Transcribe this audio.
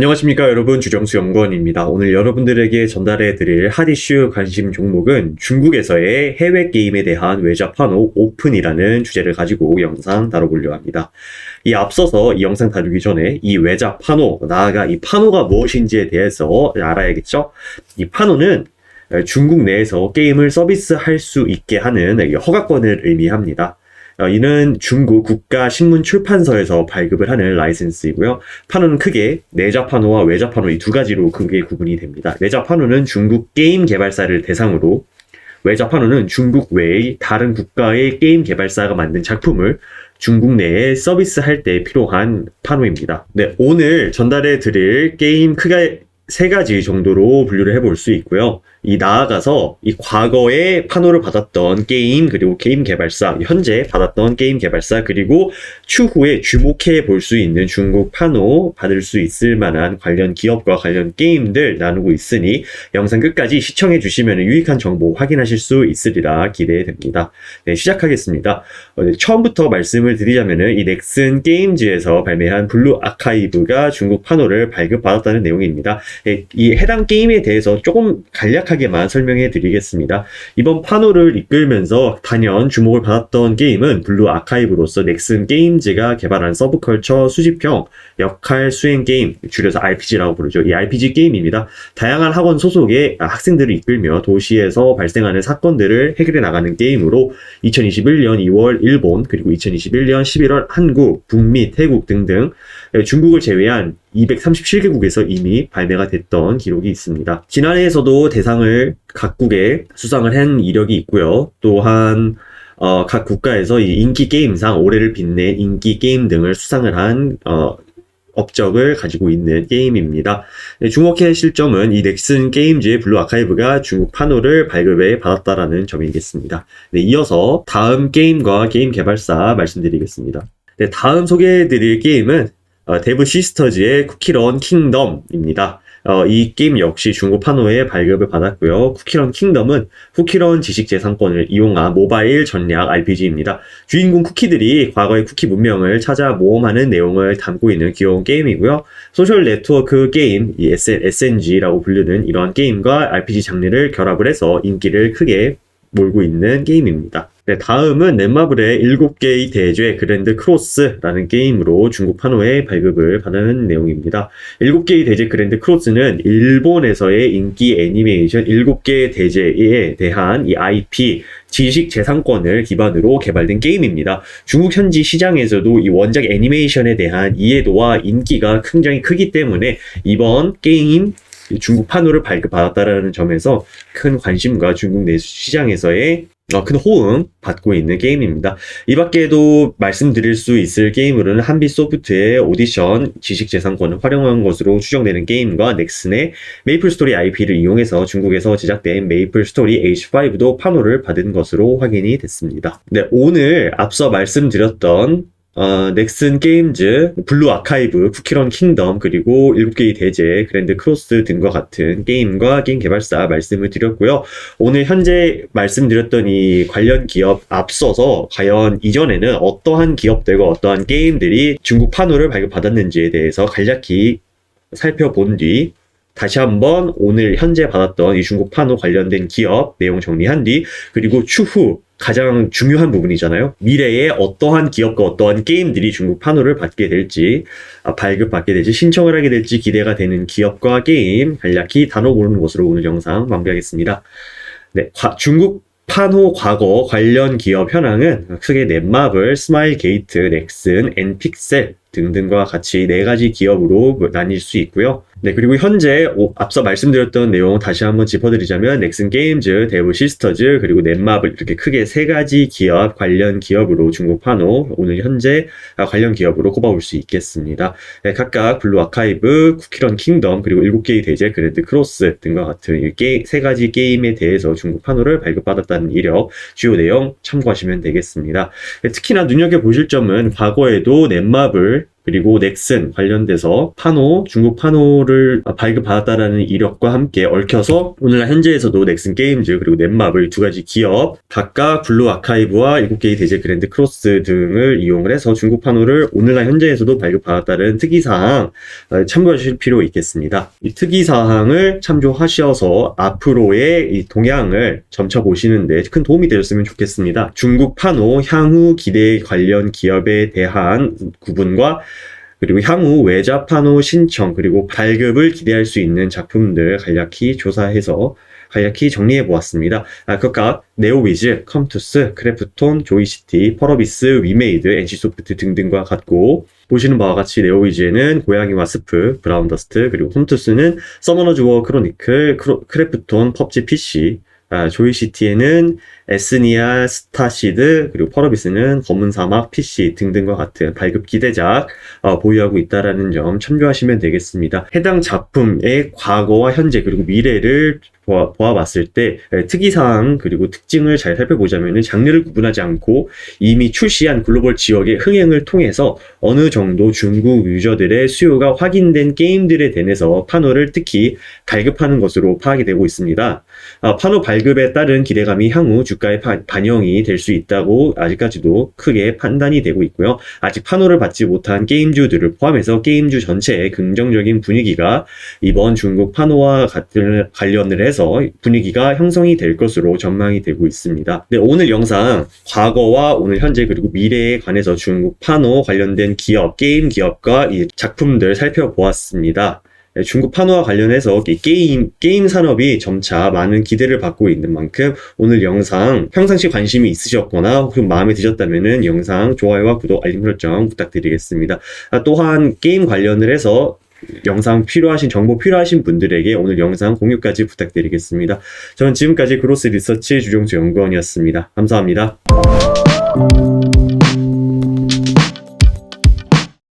안녕하십니까 여러분 주정수 연구원입니다. 오늘 여러분들에게 전달해 드릴 핫이슈 관심 종목은 중국에서의 해외 게임에 대한 외자 판호 오픈이라는 주제를 가지고 영상 다뤄보려 합니다. 이 앞서서 이 영상 다루기 전에 이 외자 판호, 나아가 이 판호가 무엇인지에 대해서 알아야겠죠? 이 판호는 중국 내에서 게임을 서비스할 수 있게 하는 허가권을 의미합니다. 어, 이는 중국 국가신문 출판서에서 발급을 하는 라이센스이고요. 판호는 크게 내자 판호와 외자 판호 이 두 가지로 크게 구분이 됩니다. 내자 판호는 중국 게임 개발사를 대상으로 외자 판호는 중국 외의 다른 국가의 게임 개발사가 만든 작품을 중국 내에 서비스할 때 필요한 판호입니다. 네, 오늘 전달해 드릴 게임 크게 세 가지 정도로 분류를 해볼 수 있고요. 이 나아가서 이 과거에 판호를 받았던 게임 그리고 게임 개발사 현재 받았던 게임 개발사 그리고 추후에 주목해 볼 수 있는 중국 판호 받을 수 있을 만한 관련 기업과 관련 게임들 나누고 있으니 영상 끝까지 시청해 주시면 유익한 정보 확인하실 수 있으리라 기대됩니다. 네, 시작하겠습니다. 어, 네, 처음부터 말씀을 드리자면은 이 넥슨 게임즈에서 발매한 블루 아카이브가 중국 판호를 발급받았다는 내용입니다. 네, 이 해당 게임에 대해서 조금 간략 간략하게만 설명해 드리겠습니다. 이번 판호를 이끌면서 단연 주목을 받았던 게임은 블루 아카이브로서 넥슨 게임즈가 개발한 서브컬처 수집형 역할 수행 게임, 줄여서 RPG라고 부르죠. 이 RPG 게임입니다. 다양한 학원 소속의 학생들을 이끌며 도시에서 발생하는 사건들을 해결해 나가는 게임으로 2021년 2월 일본, 그리고 2021년 11월 한국, 북미, 태국 등등 중국을 제외한 237개국에서 이미 발매가 됐던 기록이 있습니다. 지난해에서도 대상을 각국에 수상을 한 이력이 있고요. 또한 어, 각 국가에서 이 인기 게임상 올해를 빛낸 인기 게임 등을 수상을 한 어, 업적을 가지고 있는 게임입니다. 네, 주목해 실점은 이 넥슨 게임즈의 블루 아카이브가 중국 판호를 발급해 받았다라는 점이겠습니다. 네, 이어서 다음 게임과 게임 개발사 말씀드리겠습니다. 네, 다음 소개해 드릴 게임은 어, 데브 시스터즈의 쿠키런 킹덤입니다. 어, 이 게임 역시 중고 판호에 발급을 받았고요. 쿠키런 킹덤은 쿠키런 지식재산권을 이용한 모바일 전략 RPG입니다. 주인공 쿠키들이 과거의 쿠키 문명을 찾아 모험하는 내용을 담고 있는 귀여운 게임이고요. 소셜 네트워크 게임, 이 SNG라고 불리는 이러한 게임과 RPG 장르를 결합을 해서 인기를 크게 몰고 있는 게임입니다. 네, 다음은 넷마블의 7개의 대죄 그랜드 크로스라는 게임으로 중국 판호에 발급을 받은 내용입니다. 7개의 대죄 그랜드 크로스는 일본에서의 인기 애니메이션 7개의 대죄에 대한 이 IP 지식 재산권을 기반으로 개발된 게임입니다. 중국 현지 시장에서도 이 원작 애니메이션에 대한 이해도와 인기가 굉장히 크기 때문에 이번 게임 중국 판호를 발급받았다라는 점에서 큰 관심과 중국 내수 시장에서의 어, 큰 호응 받고 있는 게임입니다. 이 밖에도 말씀드릴 수 있을 게임으로는 한빛소프트의 오디션 지식재산권을 활용한 것으로 추정되는 게임과 넥슨의 메이플스토리 IP를 이용해서 중국에서 제작된 메이플스토리 H5도 판호를 받은 것으로 확인이 됐습니다. 네, 오늘 앞서 말씀드렸던 어, 넥슨 게임즈, 블루 아카이브, 쿠키런 킹덤, 그리고 7개의 대제, 그랜드 크로스 등과 같은 게임과 게임 개발사 말씀을 드렸고요. 오늘 현재 말씀드렸던 이 관련 기업 앞서서 과연 이전에는 어떠한 기업들과 어떠한 게임들이 중국 판호를 발급받았는지에 대해서 간략히 살펴본 뒤 다시 한번 오늘 현재 받았던 이 중국 판호 관련된 기업 내용 정리한 뒤 그리고 추후 가장 중요한 부분이잖아요. 미래에 어떠한 기업과 어떠한 게임들이 중국 판호를 받게 될지, 아, 발급받게 될지, 신청을 하게 될지 기대가 되는 기업과 게임 간략히 단어 고르는 것으로 오늘 영상 마무리하겠습니다. 네, 과, 중국 판호 과거 관련 기업 현황은 크게 넷마블, 스마일 게이트, 넥슨, 엔픽셀 등등과 같이 네 가지 기업으로 나뉠 수 있고요. 네, 그리고 현재 오, 앞서 말씀드렸던 내용 다시 한번 짚어드리자면 넥슨 게임즈, 데브 시스터즈, 그리고 넷마블 이렇게 크게 세 가지 기업 관련 기업으로 중국 판호 오늘 현재 관련 기업으로 꼽아볼 수 있겠습니다. 네, 각각 블루 아카이브, 쿠키런 킹덤 그리고 7개의 대제 그랜드 크로스 등과 같은 게, 세 가지 게임에 대해서 중국 판호를 발급받았다는 이력 주요 내용 참고하시면 되겠습니다. 네, 특히나 눈여겨보실 점은 과거에도 넷마블 그리고 넥슨 관련돼서 파노, 중국 파노를 발급받았다라는 이력과 함께 얽혀서 오늘날 현재에서도 넥슨 게임즈 그리고 넷마블 두 가지 기업 각각 블루 아카이브와 7개의 대제 그랜드 크로스 등을 이용을 해서 중국 파노를 오늘날 현재에서도 발급받았다는 특이사항 어, 참고하실 필요 있겠습니다. 이 특이사항을 참조하셔서 앞으로의 이 동향을 점쳐 보시는데 큰 도움이 되셨으면 좋겠습니다. 중국 파노 향후 기대 관련 기업에 대한 구분과 그리고 향후 외자 파노 신청 그리고 발급을 기대할 수 있는 작품들 간략히 조사해서 간략히 정리해 보았습니다. 아, 각각 네오위즈, 컴투스, 크래프톤, 조이시티, 펄어비스, 위메이드, NC소프트 등등과 같고 보시는 바와 같이 네오위즈에는 고양이와 스프, 브라운더스트, 그리고 컴투스는 서머너즈 워 크로니클, 크로- 크래프톤, 펍지 PC, 아, 조이시티에는 에스니아, 스타시드, 그리고 펄어비스는 검은 사막, PC 등등과 같은 발급 기대작 어, 보유하고 있다라는 점 참조하시면 되겠습니다. 해당 작품의 과거와 현재 그리고 미래를 보아, 보아봤을 때 에, 특이사항 그리고 특징을 잘 살펴보자면 장르를 구분하지 않고 이미 출시한 글로벌 지역의 흥행을 통해서 어느 정도 중국 유저들의 수요가 확인된 게임들에 대해서 판호를 특히 갈급하는 것으로 파악이 되고 있습니다. 아, 판호 발급에 따른 기대감이 향후 주 가에 파- 반영이 될 수 있다고 아직까지도 크게 판단이 되고 있고요. 아직 판호를 받지 못한 게임주들을 포함해서 게임주 전체의 긍정적인 분위기가 이번 중국 판호와 같은 관련을 해서 분위기가 형성이 될 것으로 전망이 되고 있습니다. 네, 오늘 영상 과거와 오늘 현재 그리고 미래에 관해서 중국 판호 관련된 기업, 게임 기업과 이 작품들 살펴보았습니다. 네, 중국 판호와 관련해서 이 게임, 게임 산업이 점차 많은 기대를 받고 있는 만큼 오늘 영상 평상시 관심이 있으셨거나 혹은 마음에 드셨다면 영상 좋아요와 구독, 알림 설정 부탁드리겠습니다. 아, 또한 게임 관련을 해서 영상 필요하신 정보 필요하신 분들에게 오늘 영상 공유까지 부탁드리겠습니다. 저는 지금까지 그로스 리서치 주종수 연구원이었습니다. 감사합니다.